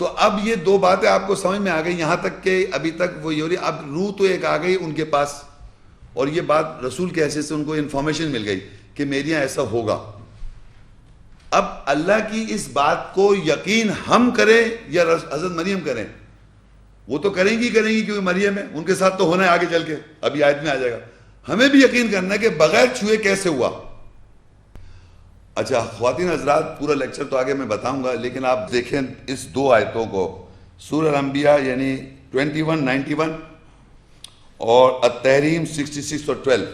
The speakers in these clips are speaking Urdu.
تو اب یہ دو باتیں آپ کو سمجھ میں آ گئی، یہاں تک کہ ابھی تک وہ یہ ہو رہی اب روح تو ایک آ گئی ان کے پاس، اور یہ بات رسول کے حیثیت سے ان کو انفارمیشن مل گئی کہ میری یہاں ایسا ہوگا۔ اب اللہ کی اس بات کو یقین ہم کریں یا حضرت مریم کریں؟ وہ تو کریں گی کریں گی کیونکہ مریم ہے، ان کے ساتھ تو ہونا ہے آگے چل کے، ابھی آیت میں آ جائے گا۔ ہمیں بھی یقین کرنا ہے کہ بغیر چھوئے کیسے ہوا؟ اچھا خواتین حضرات، پورا لیکچر تو آگے میں بتاؤں گا، لیکن آپ دیکھیں اس دو آیتوں کو۔ سور الانبیاء یعنی 21 91 اور التحریم 66 اور 12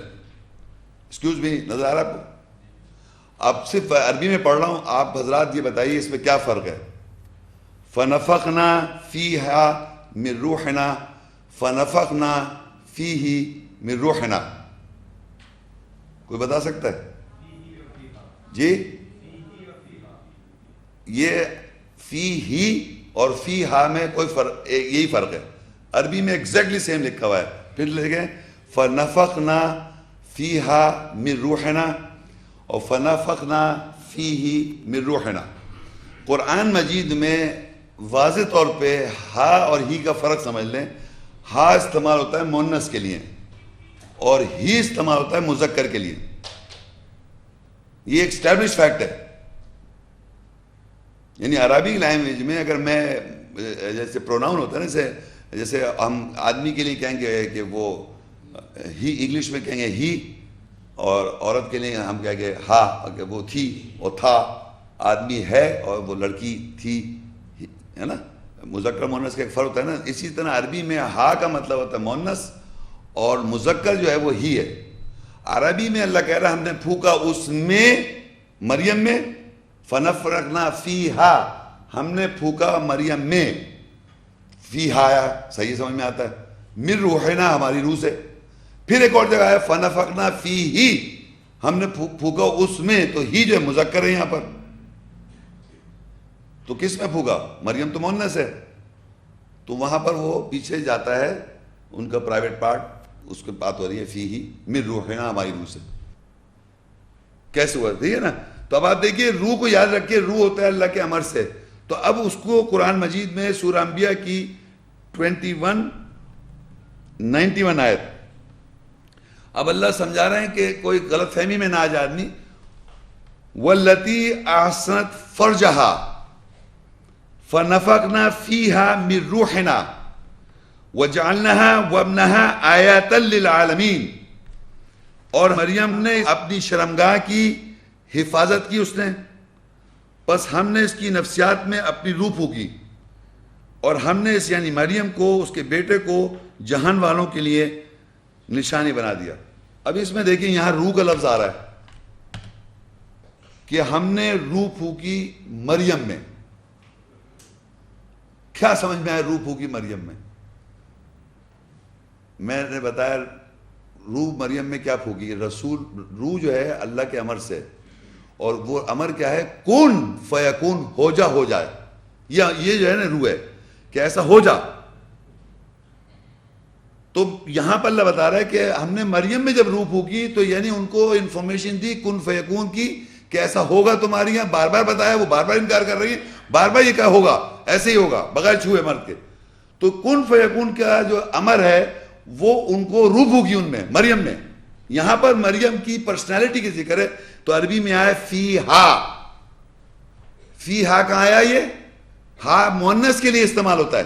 ایکسکیوز بھی نظر آ رہا آپ کو؟ صرف عربی میں پڑھ رہا ہوں، آپ حضرات یہ بتائیے اس میں کیا فرق ہے۔ فنفقنا فیہا من روحنا فنفقنا فیہی من روحنا۔ کوئی بتا سکتا ہے؟ جی؟ یہ فی ہی اور فی ہا میں کوئی فرق یہی فرق ہے۔ عربی میں ایگزیکٹلی سیم لکھا ہوا ہے۔ پھر لکھیں، فنفقنا فی ہا من روحنا اور فنفقنا فی ہی من روحنا۔ قرآن مجید میں واضح طور پہ ہا اور ہی کا فرق سمجھ لیں۔ ہا استعمال ہوتا ہے مونس کے لیے اور ہی استعمال ہوتا ہے مذکر کے لیے۔ یہ ایک اسٹیبلش فیکٹ ہے۔ یعنی عربی لینگویج میں اگر میں جیسے پروناؤن ہوتا ہے نا، جیسے جیسے ہم آدمی کے لیے کہیں گے کہ وہ ہی انگلش میں کہیں گے ہی اور عورت کے لیے ہم کہیں گے ہا، کہ وہ تھی وہ تھا، آدمی ہے اور وہ لڑکی تھی، ہے نا؟ مذکر مونس کا ایک فرق ہوتا ہے نا۔ اسی طرح عربی میں ہا کا مطلب ہوتا ہے مونس اور مذکر جو ہے وہ ہی ہے۔ عربی میں اللہ کہہ رہا ہم نے پھوکا اس میں، مریم میں فنف رکھنا فی ہا ہم نے پھوکا مریم میں۔ فی ہایا صحیح سمجھ میں آتا ہے۔ مر روحنا، ہماری روح سے۔ پھر ایک اور جگہ ہے فنف فی ہی ہم نے پھوکا اس میں، تو ہی جو مذکر ہے یہاں پر۔ تو کس میں پھوکا مریم تو مونس ہے۔ تو وہاں پر وہ پیچھے جاتا ہے، ان کا پرائیویٹ پارٹ اس کے بات ہو رہی ہے، فی ہی مر روحنا ہماری روح سے کیسے ہوا؟ ٹھیک ہے نا، تو اب آپ دیکھیے، روح کو یاد رکھیے، روح ہوتا ہے اللہ کے امر سے۔ تو اب اس کو قرآن مجید میں سورہ انبیاء کی ٹوینٹی ون نائنٹی ون آیت۔ اب اللہ سمجھا رہے ہیں کہ کوئی غلط فہمی میں نہ آ جائے آدمی۔ والتی احسنت فرجہا فنفقنا فیہا من روحنا۔ وجعلنها وابنها آیات للعالمین اور مریم نے اپنی شرمگاہ کی، حفاظت کی اس نے۔ بس ہم نے اس کی نفسیات میں اپنی روح پھوکی اور ہم نے اس یعنی مریم کو، اس کے بیٹے کو جہان والوں کے لیے نشانی بنا دیا۔ اب اس میں دیکھیں، یہاں روح کا لفظ آ رہا ہے۔ کہ ہم نے روح پھوکی مریم میں۔ کیا سمجھ میں آیا روح پھوکی مریم میں؟ میں نے بتایا روح مریم میں کیا پھوکی رسول، روح جو ہے اللہ کے امر سے۔ اور وہ امر کیا ہے؟ کون فیکون ہو جا ہو جائے یہ جو ہے نا روح ہے کہ ایسا ہو جا تو یہاں پر اللہ بتا رہا ہے کہ ہم نے مریم میں جب روح پھوکی تو یعنی ان کو انفارمیشن دی کن فیکون کی کہ ایسا ہوگا تمہاری یہاں۔ بار بار بتایا وہ بار بار انکار کر رہی ہے بار بار یہ کیا ہوگا؟ ایسے ہی ہوگا، بغیر چھوئے مرد کے۔ تو کن فیکون کا جو امر ہے وہ ان کو روح ہوگی ان میں، مریم میں۔ یہاں پر مریم کی پرسنالٹی کی ذکر ہے، تو عربی میں آیا فی ہا۔ فی ہا کہاں آیا یہ؟ ہا مونس کے لیے استعمال ہوتا ہے۔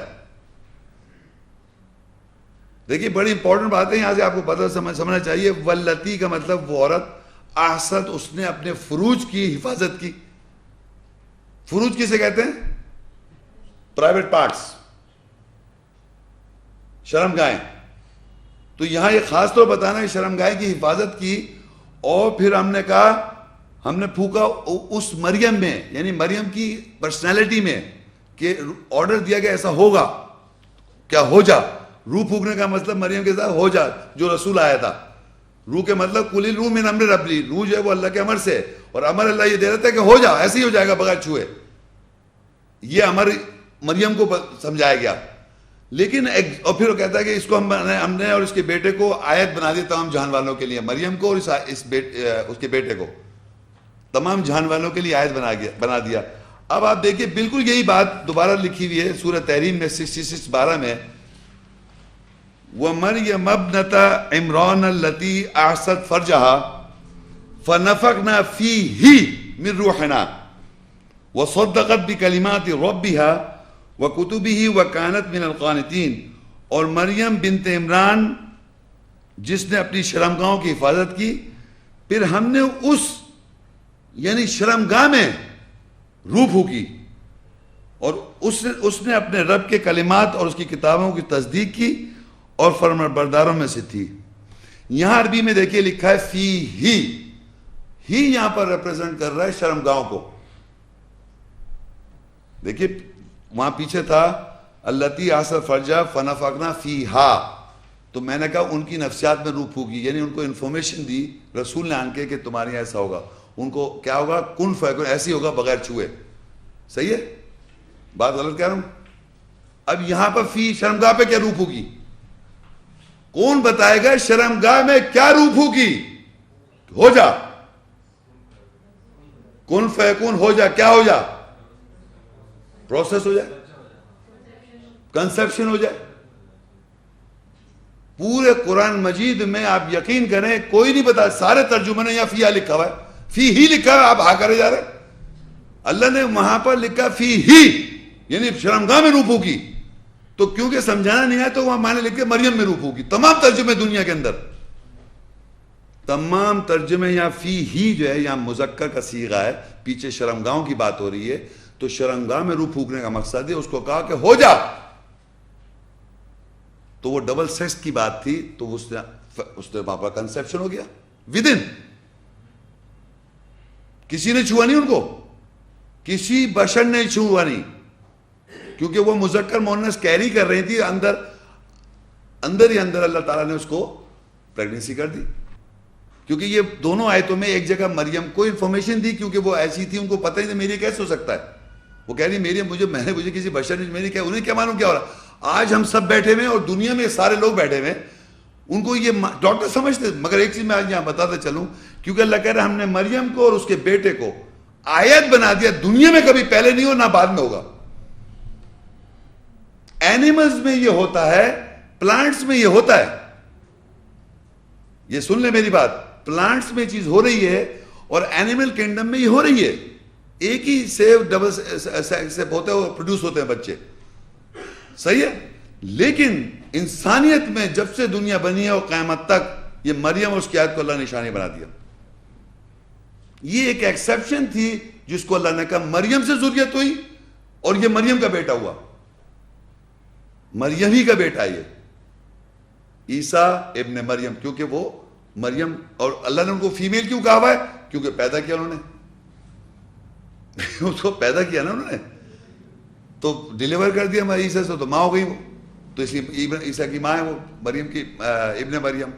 دیکھیے، بڑی امپورٹنٹ بات ہے، یہاں سے آپ کو پتہ سمجھنا چاہیے ولتی کا مطلب وہ عورت آسد اس نے اپنے فروج کی حفاظت کی۔ فروج کسے کہتے ہیں؟ پرائیویٹ پارٹس شرم گائیں۔ تو یہاں یہ خاص طور بتانا شرم گائے کی حفاظت کی۔ اور پھر ہم نے کہا، ہم نے پھوکا اس مریم میں یعنی مریم کی پرسنالٹی میں کہ آرڈر دیا کہ ایسا ہوگا۔ کیا ہو جا روح پھونکنے کا مطلب مریم کے ساتھ ہو جا جو رسول آیا تھا۔ روح کے مطلب کلی روح میں نمر ربلی روح جو ہے وہ اللہ کے امر سے۔ اور امر اللہ یہ دے رہتا ہے کہ ہو جا ایسے ہی ہو جائے گا بغیر چھوئے۔ یہ امر مریم کو سمجھایا گیا۔ لیکن اور پھر وہ کہتا ہے کہ اس کو ہم نے ہم نے اور اس کے بیٹے کو آیت بنا دی تمام جہان والوں کے لیے مریم کو اور اس اس بیٹ, اس کے بیٹے کو۔ تمام جہان والوں کے لیے آیت بنا گیا بنا دیا۔ اب آپ دیکھیں بالکل یہی بات دوبارہ لکھی ہوئی ہے سورہ تحریم میں سکسٹی سکس بارہ میں۔ وَمَرْيَمَ ابْنَةَ عِمْرَانَ الَّتِي أَعْصَتْ فَرْجَهَا فَنَفَقْنَا فِيهِ مِنْ رُوحِنَا وَصَدَّقَتْ بِكَلِمَاتِ رَبِّهَا وَكُتُبِهِ وَكَانَتْ مِنَ الْقَانِتِينَ اور مریم بنت عمران جس نے اپنی شرمگاہوں کی حفاظت کی، پھر ہم نے اس یعنی شرمگاہ میں روح پھوکی اور اس نے اس نے اپنے رب کے کلمات اور اس کی کتابوں کی تصدیق کی اور فرم برداروں میں سے تھی۔ یہاں عربی میں دیکھیے لکھا ہے، فی ہی۔ ہی یہاں پر ریپرزینٹ کر رہا ہے شرمگاہوں کو۔ دیکھیے وہاں پیچھے تھا اللہ تی آسر فرجا فنا فاقنا فی ہا تو میں نے کہا ان کی نفسیات میں روح پھوکی یعنی ان کو انفارمیشن دی، رسول نے آن کے کہ تمہاری ایسا ہوگا۔ ان کو کیا ہوگا؟ کن فیکن، ایسی ہوگا بغیر چوہے صحیح ہے؟ بات غلط کہہ رہا ہوں؟ اب یہاں پر فی شرمگاہ پہ کیا روح ہوگی کون بتائے گا شرمگاہ میں کیا روح ہوگی ہو جا۔ کن فیکون ہو جا۔ کیا ہو جا؟ پروسیس ہو جائے؟ کنسپشن ہو جائے؟ پورے قرآن مجید میں آپ یقین کریں، کوئی نہیں بتا سارے ترجمے نے یا فی لکھا ہوا ہے۔ فی ہی لکھا ہے، آپ ہا کرے جا رہے اللہ نے وہاں پر لکھا فی ہی یعنی شرمگاہ میں روپو کی تو کیونکہ سمجھانا نہیں ہے تو وہاں مانے لکھے مریم میں روپو کی تمام ترجمے دنیا کے اندر۔ تمام ترجمے یا فی ہی جو ہے یا مذکر کا سیغہ ہے۔ پیچھے شرمگاہوں کی بات ہو رہی ہے۔ تو شرمگاہ میں روح پھونکنے کا مقصد ہے، اس کو کہا کہ ہو جا۔ تو وہ ڈبل سیکس کی بات تھی، تو اس نے اس نے وہاں پر کنسپشن ہو گیا۔ ود ان کسی نے چھوا نہیں ان کو۔ کسی بشر نے چھوا نہیں۔ کیونکہ وہ مذکر مونس کیری کر رہی تھی، اندر اندر ہی اندر اللہ تعالیٰ نے اس کو پریگننسی کر دی۔ کیونکہ یہ دونوں آیتوں میں ایک جگہ مریم کو انفارمیشن دی، کیونکہ وہ ایسی تھی، ان کو پتہ ہی نہیں میری کیسے ہو سکتا ہے؟ وہ کہہ رہی میری مجھے، میں نے مجھے کسی بشر نے میری کیا انہیں کیا معلوم کیا ہو رہا آج ہم سب بیٹھے ہوئے ہیں اور دنیا میں سارے لوگ بیٹھے ہوئے ہیں۔ ان کو یہ ڈاکٹر سمجھتے مگر ایک چیز میں آج یہاں بتاتا چلوں، کیونکہ اللہ کہہ رہا ہم نے مریم کو اور اس کے بیٹے کو آیت بنا دیا، دنیا میں کبھی پہلے نہیں ہو، نہ بعد میں ہوگا۔ اینیملز میں یہ ہوتا ہے پلانٹس میں یہ ہوتا ہے۔ یہ سن لیں میری بات پلانٹس میں چیز ہو رہی ہے اور اینیمل کینڈم میں یہ ہو رہی ہے۔ ایک ہی سیو ڈبل سیپ ہوتے ہیں پروڈیوس ہوتے ہیں بچے۔ صحیح ہے؟ لیکن انسانیت میں جب سے دنیا بنی ہے اور قیامت تک یہ مریم اور اس کی آیت کو اللہ نشانی بنا دیا۔ یہ ایک ایکسپشن تھی جس کو اللہ نے کہا مریم سے ضروریت ہوئی اور یہ مریم کا بیٹا ہوا۔ مریم ہی کا بیٹا یہ۔ عیسیٰ ابن مریم، کیونکہ وہ مریم اور اللہ نے ان کو فیمیل کیوں کہا ہوا ہے؟ کیونکہ پیدا کیا انہوں نے۔ اس کو پیدا کیا نا انہوں نے۔ تو ڈیلیور کر دیا ہمارے عیسیٰ سے، تو ماں ہو گئی وہ۔ تو اس لیے عیسیٰ کی ماں ہے وہ، مریم کی ابن مریم۔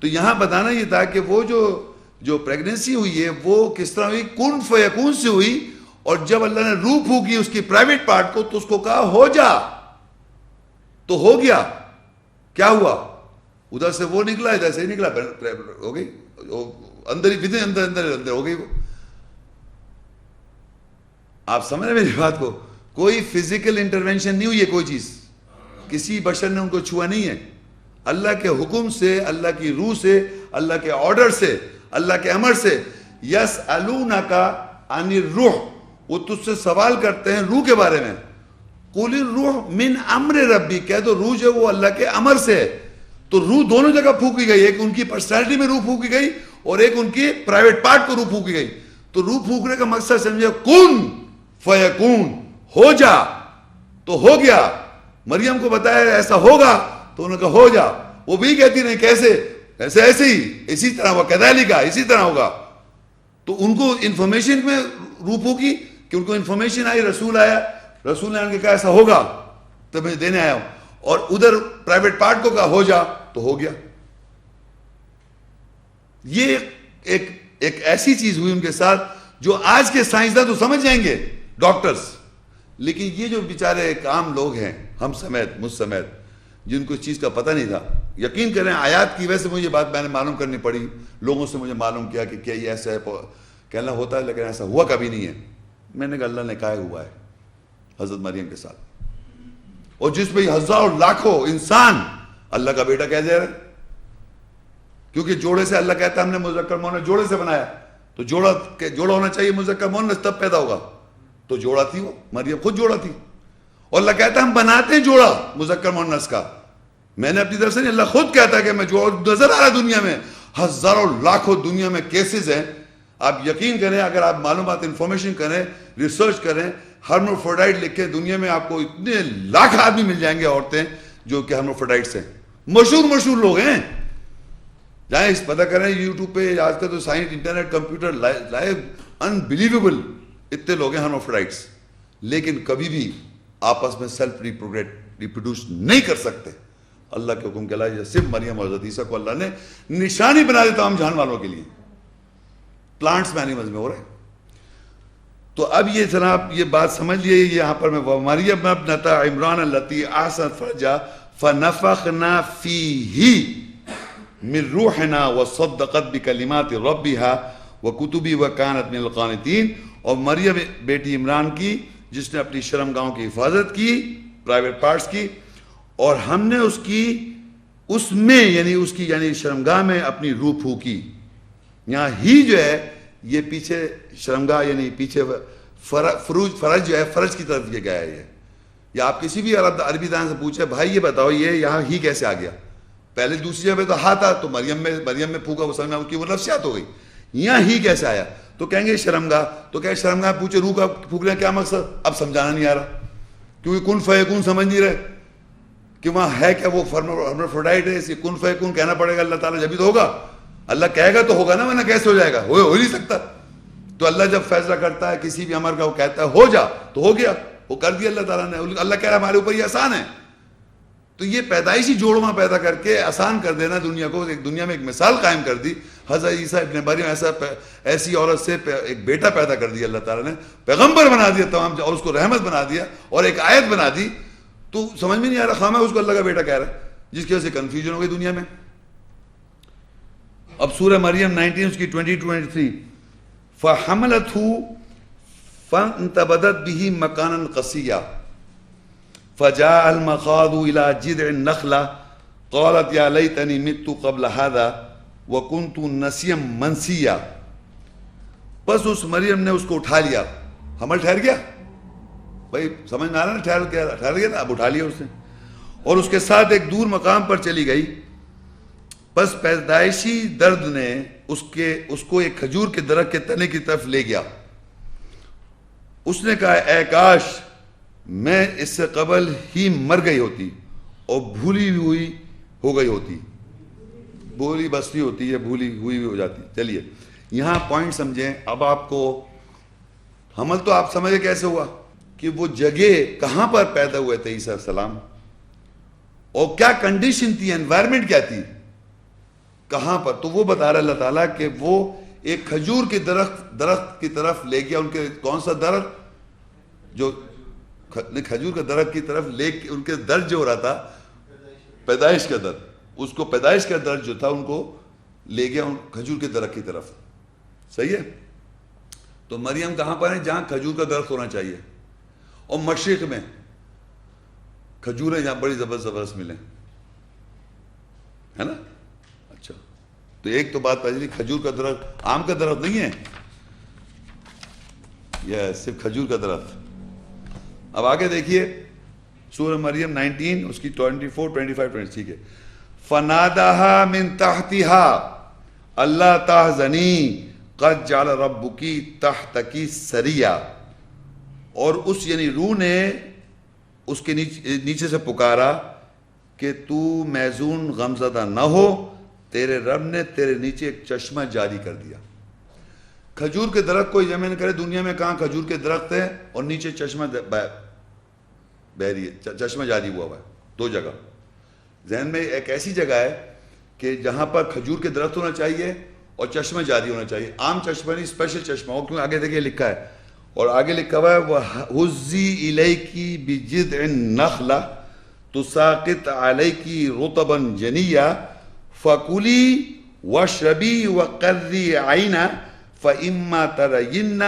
تو یہاں بتانا یہ تھا کہ وہ جو جو پریگننسی ہوئی ہے، وہ کس طرح ہوئی؟ کن فیکون سے ہوئی۔ اور جب اللہ نے روح پھوکی اس کی پرائیویٹ پارٹ کو، تو اس کو کہا، ہو جا۔ تو ہو گیا۔ کیا ہوا؟ ادھر سے وہ نکلا، ادھر سے ہی نکلا۔ ہو گئی۔ اندر ہی اندر اندر اندر ہو گئی وہ۔ آپ سمجھ رہے میری بات کو؟ کوئی فزیکل انٹروینشن نہیں ہوئی ہے کوئی چیز۔ کسی بشر نے ان کو چھوا نہیں ہے۔ اللہ کے حکم سے، اللہ کی روح سے، اللہ کے آرڈر سے، اللہ کے امر سے۔ یس النا کا انی روح وہ تجھ سے سوال کرتے ہیں روح کے بارے میں۔ کولی روح من امر ربی۔ کہہ دو روح جو وہ اللہ کے امر سے ہے۔ تو روح دونوں جگہ پھونکی گئی۔ ایک ان کی پرسنالٹی میں روح پھونکی گئی اور ایک ان کی پرائیویٹ پارٹ کو روح پھونکی گئی۔ تو روح پھونکنے کا مقصد سمجھے، کن؟ فیکون، ہو جا، تو ہو گیا۔ مریم کو بتایا، ایسا ہوگا؟ تو انہوں نے کہا، ہو جا۔ وہ بھی کہتی نہیں کیسے؟ ایسے ایسے ہی، اسی طرح وہ کدالی کا، اسی طرح ہوگا۔ تو ان کو انفارمیشن میں روپ ہوگی کہ ان کو انفارمیشن آئی، رسول آیا۔ رسول نے ان کہا، ایسا ہوگا۔ تو میں دینے آیا ہوں۔ اور ادھر پرائیویٹ پارٹ کو کہا، ہو جا، تو ہو گیا۔ یہ ایک ایک ایسی چیز ہوئی ان کے ساتھ جو آج کے سائنسداں تو سمجھ جائیں گے۔ ڈاکٹرز۔ لیکن یہ جو بیچارے ایک عام لوگ ہیں، ہم سمیت، مجھ سمیت، جن کو اس چیز کا پتہ نہیں تھا، یقین کریں آیات کی وجہ سے مجھے بات میں نے معلوم کرنی پڑی، لوگوں سے مجھے معلوم کیا کہ کیا یہ ایسا ہے کہنا ہوتا ہے لیکن ایسا ہوا کبھی نہیں ہے۔ میں نے کہا اللہ نے کہا ہوا ہے، حضرت مریم کے ساتھ۔ اور جس پہ ہزاروں لاکھوں انسان اللہ کا بیٹا کہہ دے رہے کیونکہ جوڑے سے اللہ کہتا ہے ہم نے مذکر مونس جوڑے سے بنایا۔ تو جوڑا جوڑا ہونا چاہیے، مذکر مونس تب پیدا ہوگا۔ تو جوڑا تھی وہ، مریم خود جوڑا تھی۔ اور اللہ کہتا ہے، ہم بناتے ہیں جوڑا، مذکر مونس کا۔ میں نے اپنی طرف سے نہیں، اللہ خود کہتا ہے کہ میں جو نظر آ رہا دنیا میں۔ ہزاروں لاکھوں دنیا میں کیسز ہیں۔ آپ یقین کریں، اگر آپ معلومات انفارمیشن کریں ریسرچ کریں ہرموفوڈائٹ لکھیں، دنیا میں آپ کو اتنے لاکھ آدمی مل جائیں گے عورتیں جو کہ ہرموفوڈائٹس ہیں۔ مشہور مشہور لوگ ہیں۔ جائیں اس پتہ کریں، یوٹیوب پہ آج کل تو science internet computer live unbelievable اتنے لوگ ہیں ہرموفوڈائٹس لیکن کبھی بھی آپس میں سیلف ریپروگریٹ ریپروڈیوس نہیں کر سکتے۔ اللہ کے حکم کے علاوہ صرف مریم اور عیسیٰ کو اللہ نے نشانی بنا دیتا ہم جان والوں کے لیے۔ پلانٹس میں اینیملز میں ہو رہے تو اب یہ جناب، یہ بات سمجھ لیے یہاں پر میں مریم ابنتا عمران اللتی آسن فرجا فنفخنا فیہی من روحنا وصدقت بکلمات ربها وکتبی وکانت من القانتین۔ اور مریم بیٹی عمران کی، جس نے اپنی شرمگاہوں کی حفاظت کی پرائیویٹ پارٹس کی، اور ہم نے اس کی، اس میں یعنی اس کی یعنی شرمگاہ میں اپنی روح پھوکی یہاں ہی جو ہے، یہ پیچھے شرمگاہ یعنی پیچھے فروج، فرج جو ہے، فرج کی طرف یہ گیا ہے یہ۔ یا آپ کسی بھی عرب، عربی دان سے پوچھے بھائی یہ بتاؤ، یہ یہاں ہی کیسے آ گیا؟ پہلے دوسری جگہ پہ تو ہاں تھا، تو مریم میں مریم میں پھوکا وہ سمجھنا کی وہ نفسیات ہو گئی۔ یہاں ہی کیسے آیا؟ تو کہیں گے شرمگاہ، تو کہ شرمگاہ، پوچھے روح کا پھونکنے کیا مقصد؟ اب سمجھانا نہیں آ رہا۔ کیونکہ کن فے کن سمجھ نہیں رہے۔ کہ وہاں ہے کیا وہ فرموفروڈائٹ ہے اسی کن فے کن کہنا پڑے گا، اللہ تعالیٰ جبھی تو ہوگا۔ اللہ کہے گا تو ہوگا نا، ورنہ کیسے ہو جائے گا؟ ہو نہیں سکتا۔ تو اللہ جب فیصلہ کرتا ہے، کسی بھی عمر کا وہ کہتا ہے، ہو جا، تو ہو گیا۔ وہ کر دیا اللہ تعالیٰ نے۔ اللہ کہہ رہا ہمارے اوپر یہ آسان ہے۔ تو یہ پیدائشی جوڑواں پیدا کر کے آسان کر دینا دنیا کو، ایک دنیا میں ایک مثال قائم کر دی۔ حضرت عیسیٰ ابن مریم ایسا ایسی عورت سے ایک بیٹا پیدا کر دیا اللہ تعالیٰ نے، پیغمبر بنا دیا تمام اور اس کو رحمت بنا دیا اور ایک آیت بنا دی۔ تو سمجھ میں نہیں آ رہا خام ہے اس کو اللہ کا بیٹا کہہ رہا ہے، جس کی وجہ سے کنفیوژن ہو گئی دنیا میں۔ اب سورہ مریم نائنٹین اس کی ٹوینٹی ٹوینٹی تھری فحملت فانتبدت به مکانا قصیا فجاء المخاض الى جذع النخلة۔ قالت يا ليتني مت قبل هذا۔ وكنت نسيا منسيا۔ بس اس مریم نے اس کو اٹھا لیا۔ حمل ٹھہر گیا؟ بھائی، سمجھ نہ آ رہا نا، ٹھہر گیا ٹھہر گیا نا، اب اٹھا لیا اس نے۔ اور اس کے ساتھ ایک دور مقام پر چلی گئی۔ بس پیدائشی درد نے اس کے، اس کو ایک کھجور کے درخت کے تنے کی طرف لے گیا۔ اس نے کہا، اے کاش، میں اس سے قبل ہی مر گئی ہوتی اور بھولی ہوئی ہو گئی ہوتی۔ بھولی بستی ہوتی ہے، بھولی ہوئی ہو جاتی چلیے، یہاں پوائنٹ سمجھیں۔ اب آپ کو حمل تو آپ سمجھے کیسے ہوا کہ وہ جگہ کہاں پر پیدا ہوئے تھے عیسیٰ السلام؟ اور کیا کنڈیشن تھی انوائرمنٹ کیا تھی؟ کہاں پر؟ تو وہ بتا رہا اللہ تعالیٰ کہ وہ ایک کھجور کے درخت درخت کی طرف لے گیا، ان کے کون سا درخت جو کھجور کے درخت کی طرف لے کے ان کے درد جو ہو رہا تھا، پیدائش کا درد اس کو پیدائش کا درد جو تھا ان کو لے گیا ان کھجور کے درخت کی طرف۔ صحیح ہے؟ تو مریم کہاں پر ہیں جہاں کھجور کا درخت ہونا چاہیے۔ اور مشرق میں کھجوریں جہاں بڑی زبردست زبردست ملیں۔ ہے نا؟ اچھا۔ تو ایک تو بات پہلی، کھجور کا درخت آم کا درخت نہیں ہے؟ یہ صرف کھجور کا درخت۔ اب آگے دیکھیے، سورہ مریم نائنٹین، اس کی ٹوینٹی فور ٹوینٹی فائیو ٹھیک ہے۔ فنادہ من تحتہا اللہ تحزنی، قد جعل ربکی تحتکی سریہ اور اس یعنی روح نے اس کے نیچے سے پکارا کہ تو میزون غمزدہ نہ ہو، تیرے رب نے تیرے نیچے ایک چشمہ جاری کر دیا۔ کھجور کے درخت کو یہ کرے، دنیا میں کہاں کھجور کے درخت ہے اور نیچے چشمہ بہ رہی ہے چشمہ جاری ہوا ہوا ہے، دو جگہ۔ ذہن میں ایک ایسی جگہ ہے کہ جہاں پر کھجور کے درخت ہونا چاہیے اور چشمہ جاری ہونا چاہیے۔ عام چشمہ نہیں اسپیشل چشمہ۔ ہو کیونکہ آگے دیکھیے لکھا ہے۔ اور آگے لکھا ہوا ہے وہ حزی الیکی بجد نخلا تساقط علیکی رطبا جنیا فکلی وشربی وقری عینا فإما ترین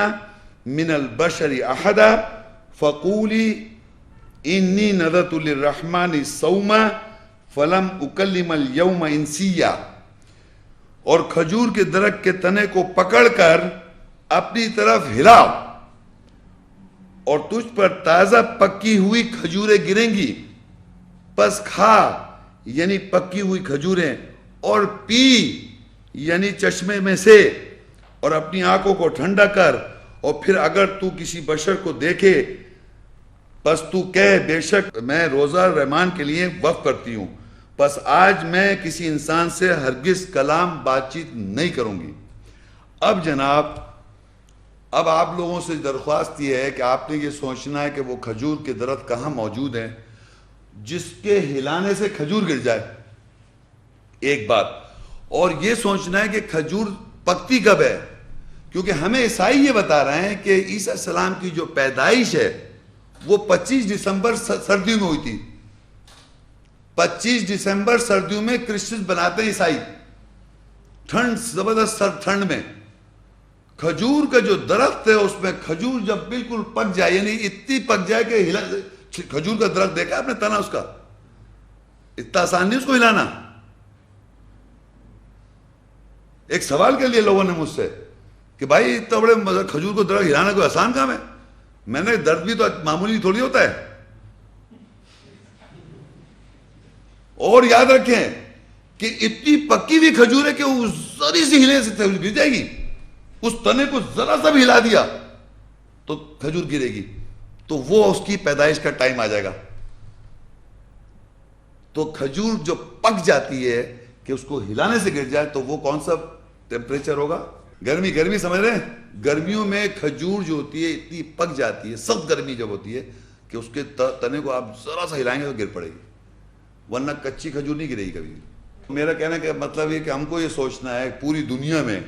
من البشر احدا فقولی انی نذرت للرحمن سوما فلم اکلم اليوم انسیا۔ اور کھجور کے درخت کے تنے کو پکڑ کر اپنی طرف ہلاؤ۔ اور تجھ پر تازہ پکی ہوئی کھجوریں گریں گی۔ پس کھا یعنی پکی ہوئی کھجوریں۔ اور پی یعنی چشمے میں سے۔ اور اپنی آنکھوں کو ٹھنڈا کر۔ اور پھر اگر تو کسی بشر کو دیکھے، پس تو کہہ، بے شک میں روزہ رحمان کے لیے وقف کرتی ہوں۔ پس آج میں کسی انسان سے ہرگز کلام بات چیت نہیں کروں گی۔ اب جناب، اب آپ لوگوں سے درخواست یہ ہے کہ آپ نے یہ سوچنا ہے کہ وہ کھجور کے درخت کہاں موجود ہیں، جس کے ہلانے سے کھجور گر جائے۔ ایک بات۔ اور یہ سوچنا ہے کہ کھجور پکتی کب ہے؟ کیونکہ ہمیں عیسائی یہ بتا رہے ہیں کہ عیسیٰ السلام کی جو پیدائش ہے، وہ پچیس دسمبر سردیوں میں ہوئی تھی۔ پچیس دسمبر سردیوں میں کرسچن بناتے ہیں عیسائی۔ ٹھنڈ، زبردست سر ٹھنڈ میں۔ کھجور کا جو درخت ہے، اس میں کھجور جب بالکل پک جائے یعنی اتنی پک جائے کہ ہلا کھجور کا درخت دیکھا آپ نے، تنا اس کا۔ اتنا آسان نہیں اس کو ہلانا۔ ایک سوال کے لیے لوگوں نے مجھ سے کہ بھائی، اتنا بڑے کھجور کو درخت ہلانا کوئی آسان کام ہے؟ میں نے درد بھی تو معمولی تھوڑی ہوتا ہے۔ اور یاد رکھیں کہ اتنی پکی ہوئی کھجور ہے کہ وہ ذری سی ہلے سے گر جائے گی۔ اس تنے کو ذرا سا بھی ہلا دیا تو کھجور گرے گی۔ تو وہ اس کی پیدائش کا ٹائم آ جائے گا۔ تو کھجور جو پک جاتی ہے کہ اس کو ہلانے سے گر جائے تو وہ کون سا ٹیمپریچر ہوگا؟ گرمی گرمی سمجھ رہے ہیں؟ گرمیوں میں کھجور جو ہوتی ہے اتنی پک جاتی ہے، سخت گرمی جب ہوتی ہے کہ اس کے تنے کو آپ ذرا سا ہلائیں گے تو گر پڑے گی۔ ورنہ کچی کھجور نہیں گرے گی کبھی میرا کہنا کہ مطلب یہ کہ ہم کو یہ سوچنا ہے پوری دنیا میں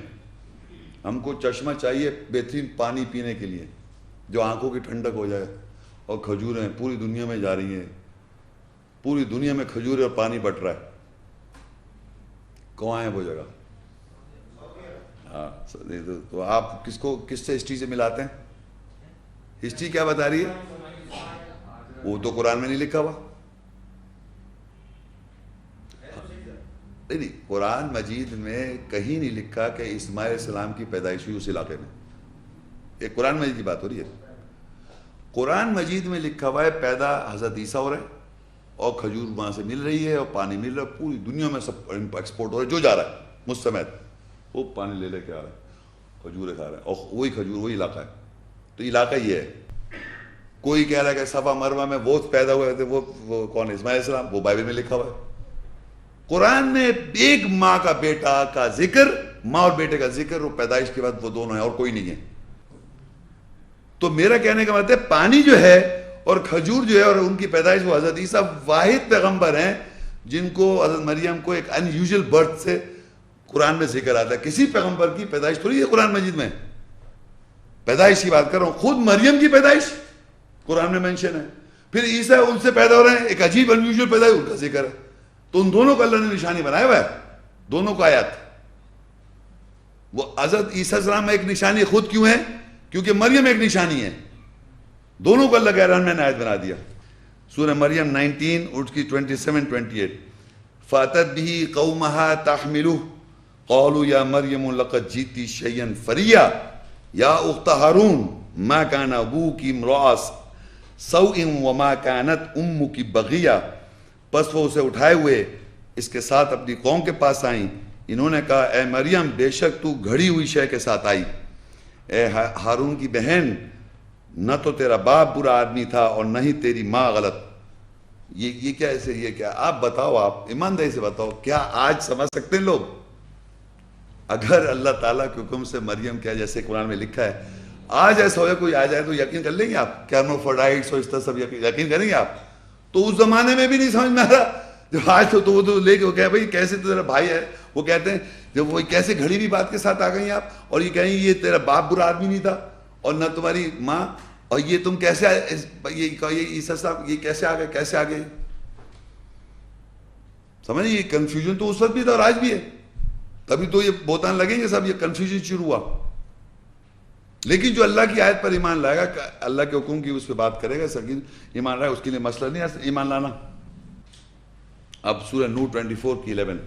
ہم کو چشمہ چاہیے بہترین پانی پینے کے لیے جو آنکھوں کی ٹھنڈک ہو جائے اور کھجوریں پوری دنیا میں جا رہی ہیں۔ پوری دنیا میں کھجوریں اور پانی بٹ رہا ہے۔ کہاں ہے وہ جگہ؟ ہاں تو آپ کس کو، کس سے ہسٹری سے ملاتے ہیں؟ ہسٹری کیا بتا رہی ہے؟ وہ تو قرآن میں نہیں لکھا ہوا۔ نہیں نہیں قرآن مجید میں کہیں نہیں لکھا کہ اسماعیل السلام کی پیدائش ہوئی اس علاقے میں۔ ایک قرآن مجید کی بات ہو رہی ہے۔ قرآن مجید میں لکھا ہوا ہے، پیدا حضرت عیسیٰ ہو رہا ہے اور کھجور وہاں سے مل رہی ہے اور پانی مل رہا ہے، پوری دنیا میں سب ایکسپورٹ ہو رہا ہے جو جا رہا ہے، مجھ سمیت۔ وہ پانی لے لے کے آ رہا ہے کھجوریں کھا رہا ہے، اور وہی کھجور، وہی علاقہ ہے۔ تو علاقہ یہ ہے۔ کوئی کہہ رہا ہے کہ صفا مروا میں وہ پیدا ہوئے تھے، وہ کون اسماعیل السلام، وہ بائبل میں لکھا ہوا ہے۔ قرآن میں ایک ماں کا بیٹا کا ذکر، ماں اور بیٹے کا ذکر، وہ پیدائش کے بعد وہ دونوں ہیں اور کوئی نہیں ہے۔ تو میرا کہنے کا مطلب پانی جو ہے اور کھجور جو ہے اور ان کی پیدائش، وہ حضرت عیسیٰ واحد پیغمبر ہیں، جن کو حضرت مریم کو ایک ان یوزل برتھ سے قرآن میں ذکر آتا ہے۔ کسی پیغمبر کی پیدائش تھوڑی ہے قرآن مجید میں۔ پیدائش کی بات کر رہا ہوں، خود مریم کی پیدائش قرآن میں مینشن ہے۔ پھر عیسیٰ ان سے پیدا ہو رہے ہیں، ایک عجیب ان یوزل پیدائش ان کا ذکر ہے۔ تو ان دونوں کو اللہ نے نشانی بنایا ہوا ہے، دونوں کو آیات۔ وہ حضرت عیسیٰ السلام ایک نشانی خود کیوں ہے؟ کیونکہ مریم ایک نشانی ہے۔ دونوں کو اللہ کہہ رہا میں نے آیت بنا دیا۔ سورہ مریم نائنٹین اٹھ کی ٹوینٹی سیون ٹوینٹی ایٹ فاتت بھی قومہا تحملو قولو یا مریم لقد جیتی شیئن فریا یا اخت حارون ما کان ابو کی مراس سوئن وما کانت امو کی بغیہ۔ پس وہ اسے اٹھائے ہوئے، اس کے ساتھ اپنی قوم کے پاس آئیں۔ انہوں نے کہا، اے مریم، بے شک تو گھڑی ہوئی شے کے ساتھ آئی۔ اے ہارون کی بہن، نہ تو تیرا باپ برا آدمی تھا اور نہ ہی تیری ماں غلط۔ یہ یہ کیا ایسے یہ کیا؟ آپ بتاؤ، آپ ایمانداری سے بتاؤ، کیا آج سمجھ سکتے ہیں لوگ؟ اگر اللہ تعالیٰ کے حکم سے مریم کیا، جیسے قرآن میں لکھا ہے، آج ایسا ہو کوئی آ جائے تو یقین کر لیں گے آپ۔ کیا نو اس طرح سب یقین کریں گے آپ؟ تو اس زمانے میں بھی نہیں سمجھ میں آ رہا۔ جو آج تو تو وہ تو لے کے وہ کہا بھائی کیسے تو تیرا بھائی ہے؟ وہ کہتے ہیں، جب وہ کیسے گھڑی بھی بات کے ساتھ آ گئی آپ؟ اور یہ کہیں یہ تیرا باپ برا آدمی نہیں تھا، اور نہ تمہاری ماں، اور یہ تم کیسے یہ عیسیٰ صاحب، یہ کیسے آ گئے؟ کیسے آ گئے؟ سمجھ یہ کنفیوژن تو اس وقت بھی تھا اور آج بھی ہے۔ تبھی تو یہ بوتان لگیں گے سب، یہ کنفیوژن شروع ہوا۔ لیکن جو اللہ کی آیت پر ایمان لائے گا، اللہ کے حکم کی اس پہ بات کرے گا سکین ایمان لائے گا، اس کے لیے مسئلہ نہیں ہے ایمان لانا۔ اب سورہ نور 24 کی 11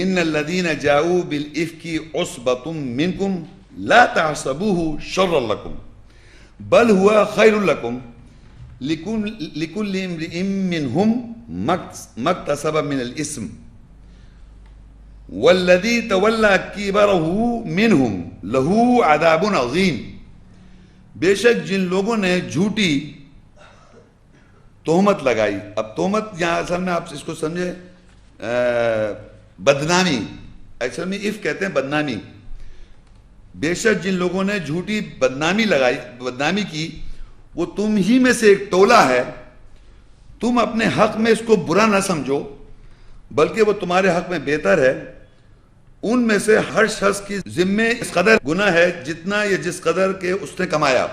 ان الذين جاءوا بالافك عصبه منكم لا تحسبوه شرا لكم بل هو خير لكم لكل لكل امرئ منهم ما اكتسب من الاثم والذي تولى كبره منهم له عذاب عظيم بے شک جن لوگوں نے جھوٹی تہمت لگائی، اب تہمت یہاں اصل میں آپ اس کو سمجھے بدنامی، اصل میں اف کہتے ہیں بدنامی۔ بے شک جن لوگوں نے جھوٹی بدنامی لگائی، بدنامی کی، وہ تم ہی میں سے ایک ٹولا ہے۔ تم اپنے حق میں اس کو برا نہ سمجھو، بلکہ وہ تمہارے حق میں بہتر ہے۔ ان میں سے ہر شخص کی ذمے اس قدر گناہ ہے جتنا یا جس قدر کے اس نے کمایا۔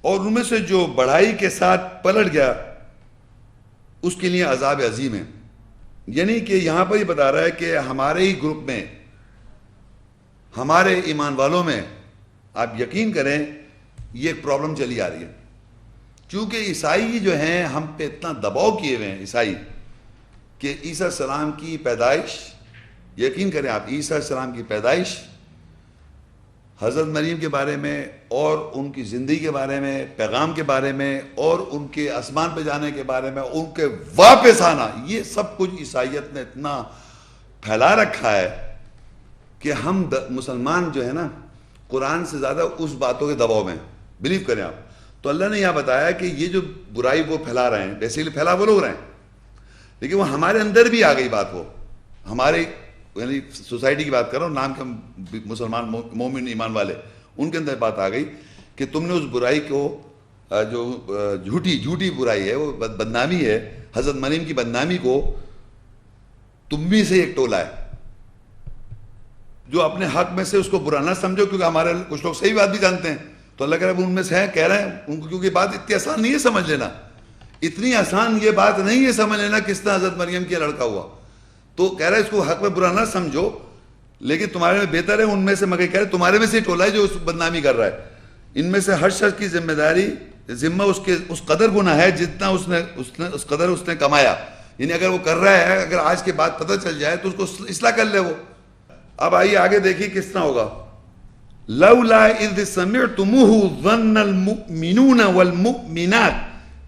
اور ان میں سے جو بڑھائی کے ساتھ پلٹ گیا، اس کے لیے عذاب عظیم ہے۔ یعنی کہ یہاں پر یہ بتا رہا ہے کہ ہمارے ہی گروپ میں، ہمارے ایمان والوں میں، آپ یقین کریں، یہ ایک پرابلم چلی آ رہی ہے۔ چونکہ عیسائی جو ہیں، ہم پہ اتنا دباؤ کیے ہوئے ہیں، عیسائی، کہ عیسیٰ السلام کی پیدائش یقین کریں آپ عیسیٰ السلام کی پیدائش، حضرت مریم کے بارے میں اور ان کی زندگی کے بارے میں، پیغام کے بارے میں اور ان کے آسمان پہ جانے کے بارے میں، ان کے واپس آنا، یہ سب کچھ عیسائیت نے اتنا پھیلا رکھا ہے کہ ہم مسلمان جو ہے نا، قرآن سے زیادہ اس باتوں کے دباؤ میں بلیو کریں آپ۔ تو اللہ نے یہاں بتایا کہ یہ جو برائی وہ پھیلا رہے ہیں بیسیکلی پھیلا وہ لوگ رہے ہیں۔ لیکن وہ ہمارے اندر بھی آ گئی بات وہ، ہمارے یعنی سوسائٹی کی بات کر رہا ہوں نام کے مسلمان، مومن ایمان والے، ان کے اندر بات آ گئی کہ تم نے اس برائی کو جو جھوٹی جھوٹی برائی ہے، وہ بدنامی ہے، حضرت مریم کی بدنامی کو تم بھی سے ایک ٹولا ہے۔ جو اپنے حق میں سے اس کو برا نہ سمجھو، کیونکہ ہمارے کچھ لوگ صحیح بات بھی جانتے ہیں۔ تو اللہ کہہ رہا ہے ان میں سے ہیں، کہہ رہے ہیں، ان کو، کیونکہ بات اتنی آسان نہیں ہے، سمجھ لینا۔ اتنی آسان یہ بات نہیں ہے، سمجھ لینا کس طرح حضرت مریم کیا لڑکا ہوا۔ تو کہہ رہا ہے اس کو حق میں برا نہ سمجھو، لیکن تمہارے میں بہتر ہے، ان میں سے مگر کہہ رہے تمہارے میں سے ٹولا ہے جو اس بدنامی کر رہا ہے، ان میں سے ہر شخص کی ذمہ داری، ذمہ اس کے، اس قدر گناہ ہے جتنا اس نے اس نے، اس قدر اس نے کمایا۔ یعنی اگر وہ کر رہا ہے، اگر آج کے بعد پتہ چل جائے تو اس کو اصلاح کر لے وہ۔ اب آئیے آگے دیکھیے کس طرح ہوگا۔ لولا اذ سمعتموه ظن المؤمنون والمؤمنات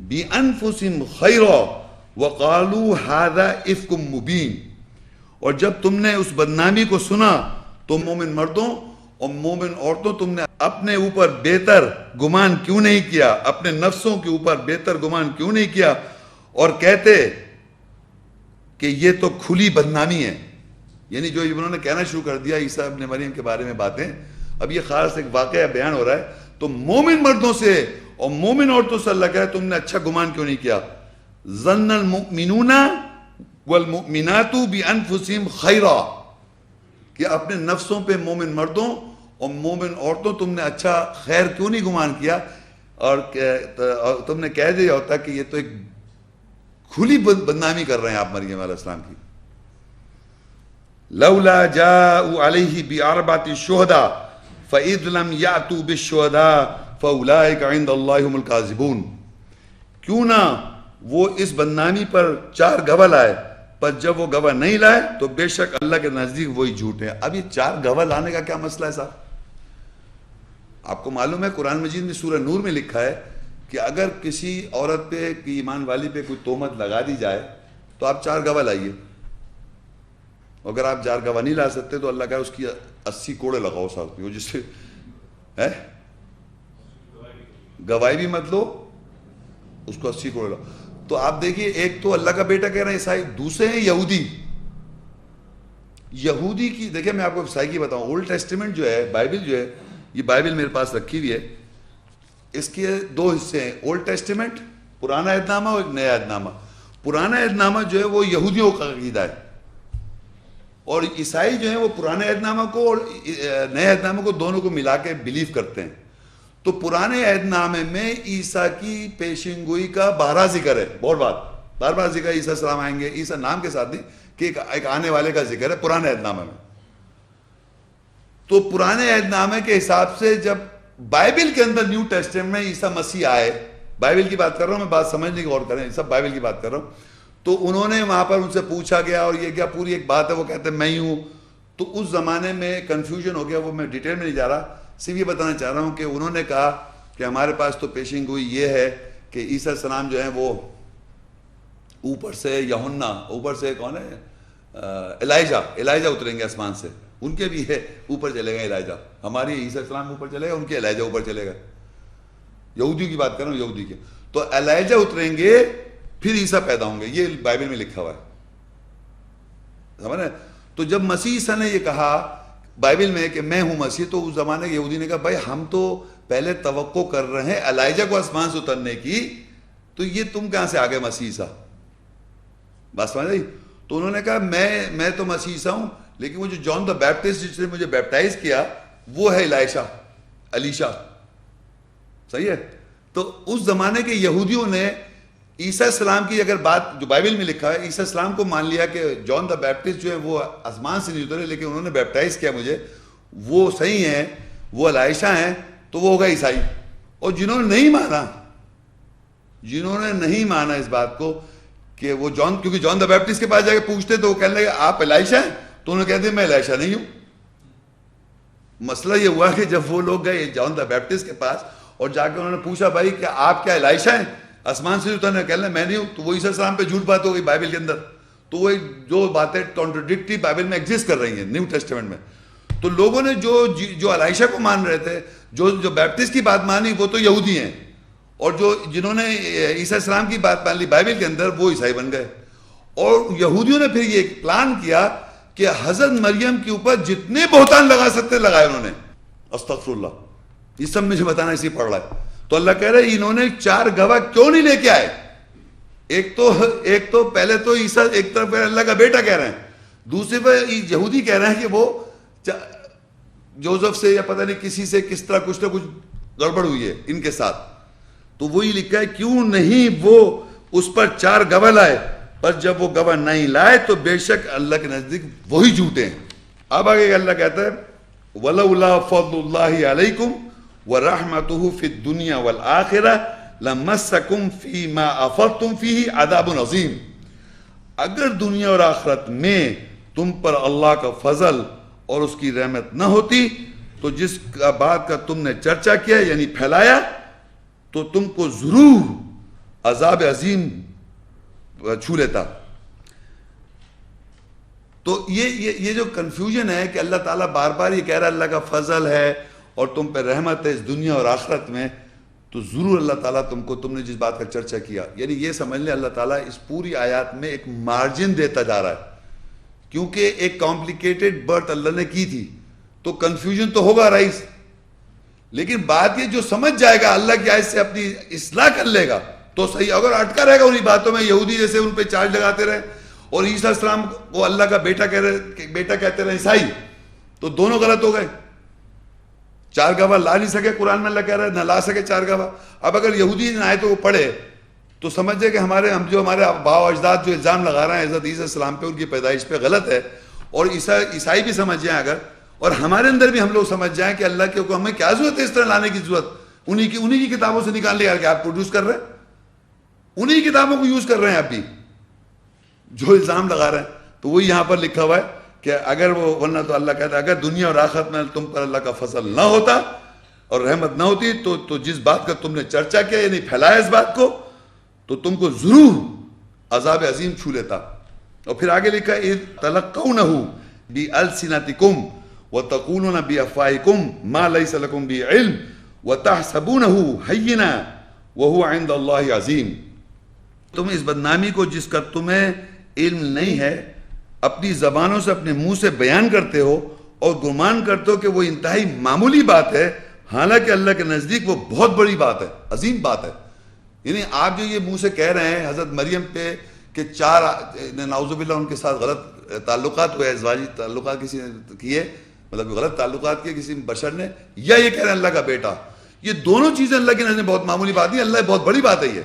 بانفسهم خيرا وقالوا هذا افك مبين۔ اور جب تم نے اس بدنامی کو سنا تو مومن مردوں اور مومن عورتوں تم نے اپنے اوپر بہتر گمان کیوں نہیں کیا؟ اپنے نفسوں کے اوپر بہتر گمان کیوں نہیں کیا؟ اور کہتے کہ یہ تو کھلی بدنامی ہے۔ یعنی جو انہوں نے کہنا شروع کر دیا عیسیٰ ابن مریم کے بارے میں باتیں، اب یہ خاص ایک واقعہ بیان ہو رہا ہے۔ تو مومن مردوں سے اور مومن عورتوں سے اللہ کہا تم نے اچھا گمان کیوں نہیں کیا؟ زن المؤمنون والمؤمنات بانفسهم خیرا کہ اپنے نفسوں پہ مومن مردوں اور مومن عورتوں، تم نے اچھا خیر کیوں نہیں گمان کیا؟ اور تم نے کہہ دیا ہوتا کہ یہ تو ایک کھلی بدنامی کر رہے ہیں آپ مریم علیہ السلام کی۔ لولا جاءوا علیہ باربات الشہداء فاذ لم یاتوا بالشہداء فاولئک عند اللہ هم الكاذبون۔ کیوں نہ وہ اس بدنامی پر چار گواہ لائے پر جب وہ گواہ نہیں لائے تو بے شک اللہ کے نزدیک وہی جھوٹ ہے اب یہ چار گواہ لانے کا کیا مسئلہ ہے صاحب؟ آپ کو معلوم ہے قرآن مجید میں سورہ نور میں لکھا ہے کہ اگر کسی عورت پہ، کی ایمان والی پہ کوئی تومت لگا دی جائے تو آپ چار گواہ لائیے۔ اگر آپ چار گواہ نہیں لا سکتے تو اللہ کا اس کی اسی کوڑے لگاؤ صاحب۔ جس سے گواہی بھی مت لو، اس کو اسی کوڑے لگاؤ۔ تو آپ دیکھیے، ایک تو اللہ کا بیٹا کہہ رہے ہیں عیسائی، دوسرے ہیں یہودی۔ یہودی کی دیکھیں میں آپ کو عیسائی کی بتاؤں اولڈ ٹیسٹیمنٹ جو ہے بائبل جو ہے، یہ بائبل میرے پاس رکھی ہوئی ہے۔ اس کے دو حصے ہیں اولڈ ٹیسٹیمنٹ پرانا اہدنامہ اور ایک نیا اہدنامہ پرانا اہدنامہ جو ہے، وہ یہودیوں کا عقیدہ ہے۔ اور عیسائی جو ہیں وہ پرانے اہدنامہ کو اور نئے اہدنامہ کو دونوں کو ملا کے بلیو کرتے ہیں۔ تو پرانے عہد نامے میں عیسیٰ کی پیشن گوئی کا بارہ ذکر ہے۔ بہت بات بار بار ذکر عیسیٰ السلام آئیں گے، عیسیٰ نام کے ساتھ نہیں، کہ ایک آنے والے کا ذکر ہے پرانے عہد نامے میں۔ تو پرانے عہد نامے کے حساب سے جب بائبل کے اندر نیو ٹیسٹمنٹ میں عیسیٰ مسیح آئے، بائبل کی بات کر رہا ہوں، میں بات سمجھنے کی غور کریں، سب بائبل کی بات کر رہا ہوں۔ تو انہوں نے وہاں پر ان سے پوچھا گیا اور یہ کیا پوری ایک بات ہے، وہ کہتے ہیں میں ہی ہوں۔ تو اس زمانے میں کنفیوژن ہو گیا، وہ میں ڈیٹیل میں نہیں جا رہا۔ صرف یہ بتانا چاہ رہا ہوں کہ انہوں نے کہا کہ ہمارے پاس تو پیشنگ ہوئی یہ ہے کہ عیسیٰ السلام جو ہیں وہ اوپر سے یہنا اوپر سے کون ہے؟ الائجہ الائجہ اتریں گے آسمان سے۔ ان کے بھی ہے، اوپر چلے گا الائجہ ہماری عیسیٰ السلام اوپر چلے گا ان کے الائجہ اوپر چلے گا یہودیوں کی بات کر رہا ہوں یہودی کی تو الائجہ اتریں گے، پھر عیسیٰ پیدا ہوں گے۔ یہ بائبل میں لکھا ہوا ہے۔ سمجھ تو جب مسیح نے یہ کہا بائبل میں کہ میں ہوں مسیح، تو اس زمانے کے یہودی نے کہا، بھائی ہم تو پہلے توقع کر رہے ہیں الائجہ کو آسمان سے اترنے کی، تو یہ تم کہاں سے آگے مسیح عیسیٰ؟ بات سمجھ رہی تو انہوں نے کہا، میں میں تو مسیح عیسیٰ ہوں، لیکن وہ جو جان دا بیپٹسٹ جس نے مجھے بیپٹائز کیا، وہ ہے الائشہ علیشہ صحیح ہے؟ تو اس زمانے کے یہودیوں نے عیسیٰ السلام کی اگر بات جو بائبل میں لکھا ہے، عیسیٰ السلام کو مان لیا کہ جان دا بیپٹسٹ جو ہے وہ آسمان سے نہیں اترے، لیکن انہوں نے بیپٹائز کیا مجھے۔ وہ صحیح ہیں، وہ علائشہ ہیں، تو وہ ہوگا عیسائی۔ اور جنہوں نے نہیں مانا، جنہوں نے نہیں مانا اس بات کو کہ وہ جان، کیونکہ جان دا بیپٹسٹ کے پاس جا کے پوچھتے تو وہ کہنے لگے، آپ علائشہ ہیں؟ تو انہوں نے کہتے میں علائشہ نہیں ہوں۔ مسئلہ یہ ہوا کہ جب وہ لوگ گئے جان دا بیپٹسٹ کے پاس اور جا کے انہوں نے پوچھا، بھائی کہ آپ کیا علائشہ ہیں؟ آسمان سے اترنے کہنے میں نہیں ہوں، تو وہ عیسیٰ السلام پہ جھوٹ بات ہو گئی بائبل کے اندر۔ تو وہ جو باتیں کانٹروڈکٹی بائبل میں ایگزسٹ کر رہی ہیں نیو ٹیسٹمنٹ میں۔ تو لوگوں نے جو جی، جو علائشہ کو مان رہے تھے، جو جو بیپٹسٹ کی بات مانی، وہ تو یہودی ہیں۔ اور جو جنہوں نے عیسیٰ السلام کی بات مان لی بائبل کے اندر، وہ عیسائی بن گئے۔ اور یہودیوں نے پھر یہ پلان کیا کہ حضرت مریم کے اوپر جتنے بہتان لگا سکتے، لگائے انہوں نے۔ استغفر اللہ۔ یہ سب مجھے بتانا اسی پڑھ رہا ہے۔ تو اللہ کہہ رہے انہوں نے چار گواہ کیوں نہیں لے کے آئے؟ ایک تو ایک تو پہلے تو عیسیٰ ایک طرف اللہ کا بیٹا کہہ رہے ہیں۔ دوسرے پہ یہودی کہہ رہے ہیں کہ وہ جوزف سے یا پتہ نہیں کسی سے کس طرح کچھ نہ کچھ گڑبڑ ہوئی ہے ان کے ساتھ۔ تو وہی لکھا ہے، کیوں نہیں وہ اس پر چار گواہ لائے؟ پر جب وہ گواہ نہیں لائے تو بے شک اللہ کے نزدیک وہی جھوٹے ہیں۔ اب آگے اللہ کہتا ہے، وَلَوْلَا فَضْلُ اللَّهِ عَلَيْكُمْ وَرَحْمَتُهُ فِي الدُّنْيَا وَالْآخِرَةِ لَمَسَّكُمْ فِي مَا أَفَضْتُمْ فِيهِ عَذَابٌ اگر دنیا اور آخرت میں تم پر اللہ کا فضل اور اس کی رحمت نہ ہوتی، تو جس بات کا تم نے چرچا کیا یعنی پھیلایا، تو تم کو ضرور عذاب عظیم چھو لیتا۔ تو یہ یہ جو کنفیوژن ہے کہ اللہ تعالیٰ بار بار یہ کہہ رہا ہے اللہ کا فضل ہے اور تم پہ رحمت ہے اس دنیا اور آخرت میں، تو ضرور اللہ تعالیٰ تم کو، تم نے جس بات کا چرچا کیا یعنی یہ سمجھ لیں اللہ تعالیٰ اس پوری آیات میں ایک مارجن دیتا جا رہا ہے۔ کیونکہ ایک کمپلیکیٹڈ برتھ اللہ نے کی تھی، تو کنفیوژن تو ہوگا رائس لیکن بات یہ جو سمجھ جائے گا، اللہ کی آیت سے اپنی اصلاح کر لے گا، تو صحیح، اگر اٹکا رہے گا انہی باتوں میں، یہودی جیسے ان پہ چارج لگاتے رہے، اور عیسیٰ السلام کو اللہ کا بیٹا کہہ رہے، بیٹا کہتے رہے عیسائی، تو دونوں غلط ہو گئے۔ چار گواہ لا نہیں سکے، قرآن میں اللہ کہہ رہا ہے، نہ لا سکے چار گواہ۔ اب اگر یہودی نہ آئے تو وہ پڑھے، تو سمجھ جائے کہ ہمارے، ہم جو ہمارے باؤ اجداد جو الزام لگا رہے ہیں، حضرت عیسیٰ السلام پہ ان کی پیدائش پہ غلط ہے، اور عیسائی بھی سمجھ جائیں اگر، اور ہمارے اندر بھی ہم لوگ سمجھ جائیں کہ اللہ کے ہمیں کیا ضرورت ہے اس طرح لانے کی ضرورت؟ انہی کی انہی کی کتابوں سے نکال لیا کہ آپ پروڈیوس کر رہے ہیں؟ انہی کتابوں کو یوز کر رہے ہیں آپ بھی۔ جو الزام لگا رہے ہیں، تو وہی یہاں پر لکھا ہوا ہے کہ اگر وہ ورنہ تو اللہ کہتا ہے، اگر دنیا اور آخرت میں تم پر اللہ کا فضل نہ ہوتا اور رحمت نہ ہوتی، تو تو جس بات کا تم نے چرچا کیا یعنی پھیلایا اس بات کو، تو تم کو ضرور عذاب عظیم چھو لیتا۔ اور پھر آگے لکھا ہے تلقونہو بی السنتکم وتقولون بافواہکم ما لیس لکم بی علم وتحسبونہو حینا وہو عند اللہ عظیم۔ تم اس بدنامی کو جس کا تمہیں علم نہیں ہے اپنی زبانوں سے اپنے منہ سے بیان کرتے ہو اور گمان کرتے ہو کہ وہ انتہائی معمولی بات ہے، حالانکہ اللہ کے نزدیک وہ بہت بڑی بات ہے، عظیم بات ہے۔ یعنی آپ جو یہ منہ سے کہہ رہے ہیں حضرت مریم پہ کہ چار ناؤز باللہ ان کے ساتھ غلط تعلقات ہوئے، ازواجی تعلقات کسی نے کیے مطلب غلط تعلقات کیے، کسی بشر نے، یا یہ کہہ رہے ہیں اللہ کا بیٹا۔ یہ دونوں چیزیں اللہ کے نظر میں بہت معمولی بات نہیں اللہ بہت بڑی بات ہے یہ۔